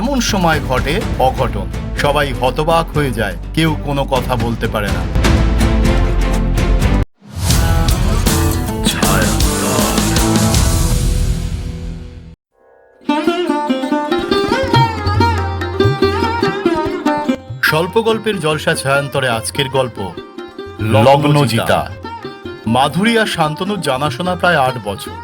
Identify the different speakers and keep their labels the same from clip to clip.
Speaker 1: এমন সময় ঘটে অঘটন। সবাই হতবাক হয়ে যায়, কেউ কোনো কথা বলতে পারে না। স্বল্প গল্পের জলসা ছায়ান্তরে আজকের গল্প, লগ্নজিতা। মাধুরী আর শান্তনুর জানাশোনা প্রায় আট বছর।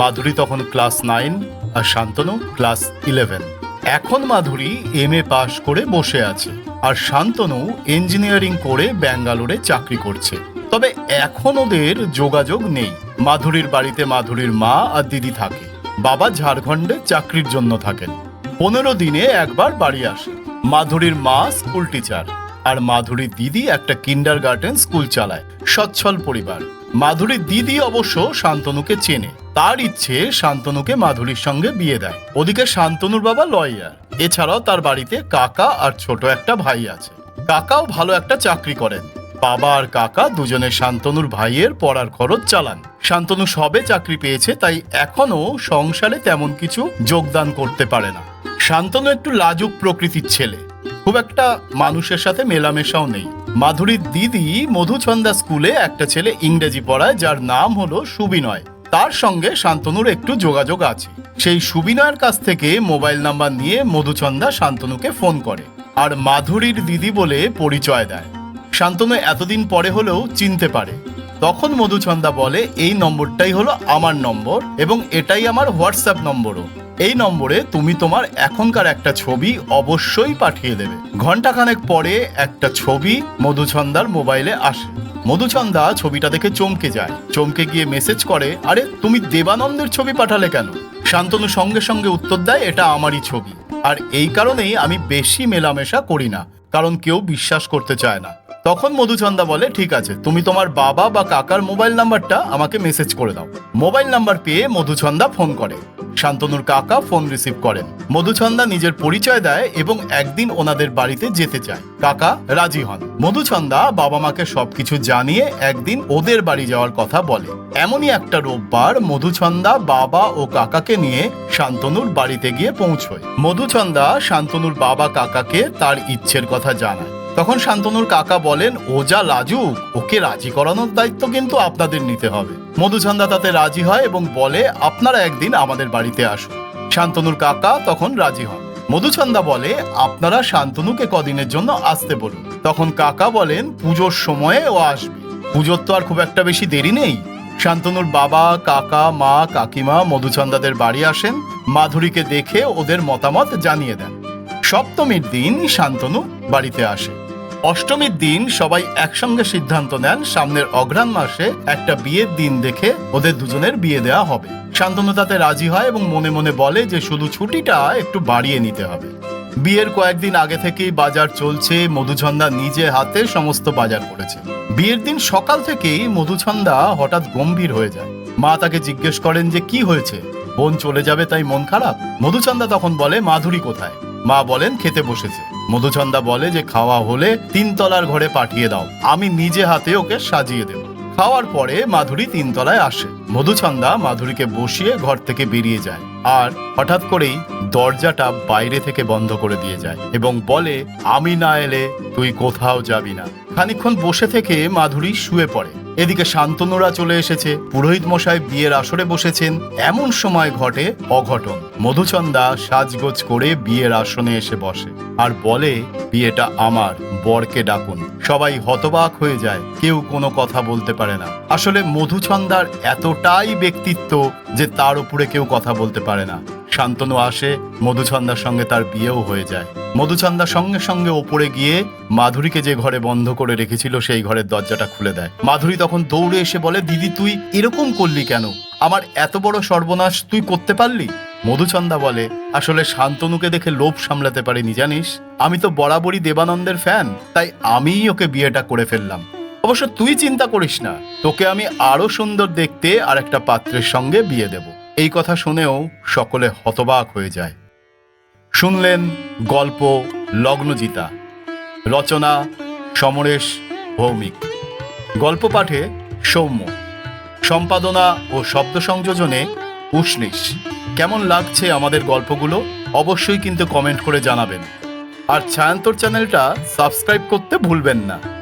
Speaker 1: মাধুরী তখন ক্লাস নাইন আর শান্তনু ক্লাস ইলেভেন। এখন মাধুরী এম এ পাশ করে বসে আছে আর শান্তনু ইঞ্জিনিয়ারিং করে ব্যাঙ্গালোরে চাকরি করছে। তবে এখন ওদের যোগাযোগ নেই। মাধুরীর বাড়িতে মাধুরীর মা আর দিদি থাকে। বাবা ঝাড়খণ্ডে চাকরির জন্য থাকেন। পনেরো দিনে একবার বাড়ি আসে। মাধুরীর মা স্কুল টিচার আর মাধুরীর দিদি একটা কিন্ডার গার্ডেন স্কুল চালায়। সচ্ছল পরিবার। মাধুরীর দিদি অবশ্য শান্তনুকে চেনে। তার ইচ্ছে শান্তনুকে মাধুরীর সঙ্গে বিয়ে দেয়। ওদিকে শান্তনুর বাবা লয়ার। এছাড়াও তার বাড়িতে কাকা আর ছোট একটা ভাই আছে। কাকাও ভালো একটা চাকরি করেন। বাবা আর কাকা দুজনে শান্তনুর ভাইয়ের পড়ার খরচ চালান। শান্তনু সবে চাকরি পেয়েছে, তাই এখনও সংসারে তেমন কিছু যোগদান করতে পারে না। শান্তনু একটু লাজুক প্রকৃতির ছেলে। খুব একটা মানুষের সাথে মেলামেশাও নেই। মাধুরীর দিদি মধুচন্দা স্কুলে একটা ছেলে ইংরেজি পড়ায়, যার নাম হলো সুবিনয়। তার সঙ্গে শান্তনুর একটু যোগাযোগ আছে। সেই সুবিনয়ের কাছ থেকে মোবাইল নাম্বার নিয়ে মধুচন্দা শান্তনুকে ফোন করে আর মাধুরীর দিদি বলে পরিচয় দেয়। শান্তনু এতদিন পরে হলেও চিনতে পারে। তখন মধুচন্দা বলে, এই নম্বরটাই হলো আমার নম্বর এবং এটাই আমার হোয়াটসঅ্যাপ নম্বরও। এই নম্বরে তুমি তোমার এখনকার একটা ছবি অবশ্যই পাঠিয়ে দেবে। ঘন্টাখানেক পরে একটা ছবি মধুচন্দার মোবাইলে আসে। মধুচন্দা ছবিটা দেখে চমকে যায়। চমকে গিয়ে মেসেজ করে, আরে, তুমি দেবানন্দের ছবি পাঠালে কেন? শান্তনু সঙ্গে সঙ্গে উত্তর দেয়, এটা আমারই ছবি। আর এই কারণেই আমি বেশি মেলামেশা করি না, কারণ কেউ বিশ্বাস করতে চায় না। তখন মধুচন্দা বলে, ঠিক আছে, তুমি তোমার বাবা বা কাকার মোবাইল নাম্বারটা আমাকে মেসেজ করে দাও। মোবাইল নাম্বার পেয়ে মধুচন্দা ফোন করে। শান্তনুর কাকা ফোন রিসিভ করেন। মধুচন্দা নিজের পরিচয় দেয় এবং একদিন ওনাদের বাড়িতে যেতে চায়। কাকা রাজি হন। মধুচন্দা বাবা মাকে সবকিছু জানিয়ে একদিন ওদের বাড়ি যাওয়ার কথা বলে। এমনই একটা রোববার মধুচন্দা বাবা ও কাকাকে নিয়ে শান্তনুর বাড়িতে গিয়ে পৌঁছয়। মধুচন্দা শান্তনুর বাবা কাকাকে তার ইচ্ছের কথা জানায়। তখন শান্তনুর কাকা বলেন, ও যা লাজুক, ওকে রাজি করানোর দায়িত্ব কিন্তু আপনাদের নিতে হবে। মধুচন্দা তাতে রাজি হয় এবং বলে, আপনারা একদিন আমাদের বাড়িতে আসুন। শান্তনুর কাকা তখন রাজি হন। মধুচন্দা বলে, আপনারা শান্তনুকে কদিনের জন্য আসতে বলুন। তখন কাকা বলেন, পুজোর সময়ে ও আসবে। পুজোর তো আর খুব একটা বেশি দেরি নেই। শান্তনুর বাবা, কাকা, মা, কাকিমা মধুচন্দাদের বাড়ি আসেন। মাধুরীকে দেখে ওদের মতামত জানিয়ে দেন। সপ্তমীর দিন শান্তনু বাড়িতে আসে। অষ্টমীর দিন সবাই একসঙ্গে সিদ্ধান্ত নেন, সামনের অঘ্রাণ মাসে একটা বিয়ের দিন দেখে ওদের দুজনের বিয়ে দেওয়া হবে। শান্তনু তাতে রাজি হয় এবং মনে মনে বলে যে শুধু ছুটিটা একটু বাড়িয়ে নিতে হবে। বিয়ের কয়েকদিন আগে থেকেই বাজার চলছে মধুছন্দা নিজে হাতে সমস্ত বাজার করেছে। বিয়ের দিন সকাল থেকেই মধুছন্দা হঠাৎ গম্ভীর হয়ে যায়। মা তাকে জিজ্ঞেস করেন যে কি হয়েছে? বোন চলে যাবে তাই মন খারাপ? মধুচন্দা তখন বলে, মাধুরী কোথায়? মা বলেন খেতে বসেছে। মধুচন্দা বলে যে খাওয়া হলে তিনতলার ঘরে পাঠিয়ে দাও। আমি নিজে হাতে ওকে সাজিয়ে দেব। খাওয়ার পরে মাধুরী তিনতলায় আসে। মধুচন্দা মাধুরীকে বসিয়ে ঘর থেকে বেরিয়ে যায় আর হঠাৎ করেই দরজাটা বাইরে থেকে বন্ধ করে দিয়ে যায় এবং বলে, আমি না এলে তুই কোথাও যাবি না। খানিকক্ষণ বসে থেকে মাধুরী শুয়ে পড়ে। এদিকে শান্তনুরা চলে এসেছে। পুরোহিত মশাই বিয়ের আসরে বসেছেন। এমন সময় ঘটে অঘটন। মধুচন্দা সাজগোজ করে বিয়ের আসনে এসে বসে আর বলে, বিয়েটা আমার, বরকে ডাকুন। সবাই হতবাক হয়ে যায়। কেউ কোনো কথা বলতে পারে না। আসলে মধুচন্দার এতটাই ব্যক্তিত্ব যে তার উপরে কেউ কথা বলতে পারে না। শান্তনু আসে মধুচন্দার সঙ্গে তার বিয়েও হয়ে যায়। মধুচন্দা সঙ্গে সঙ্গে ওপরে গিয়ে মাধুরীকে যে ঘরে বন্ধ করে রেখেছিল, সেই ঘরের দরজাটা খুলে দেয়। মাধুরী তখন দৌড়ে এসে বলে, দিদি, তুই এরকম করলি কেন? আমার এত বড় সর্বনাশ তুই করতে পারলি? মধুচন্দা বলে, আসলে শান্তনুকে দেখে লোভ সামলাতে পারিনি, জানিস? আমি তো বরাবরই দেবানন্দের ফ্যান, তাই আমিই ওকে বিয়েটা করে ফেললাম। অবশ্য তুই চিন্তা করিস না, তোকে আমি আরও সুন্দর দেখতে আর একটা পাত্রের সঙ্গে বিয়ে দেব। এই কথা শুনেও সকলে হতবাক হয়ে যায়। শুনলেন গল্প লগ্নজিতা, রচনা সমরেশ ভৌমিক। গল্প পাঠে সৌম্য, সম্পাদনা ও শব্দ সংযোজনে উষ্ণিস কেমন লাগছে আমাদের গল্পগুলো? অবশ্যই কিন্তু কমেন্ট করে জানাবেন। আর ছায়ান্তর চ্যানেলটা সাবস্ক্রাইব করতে ভুলবেন না।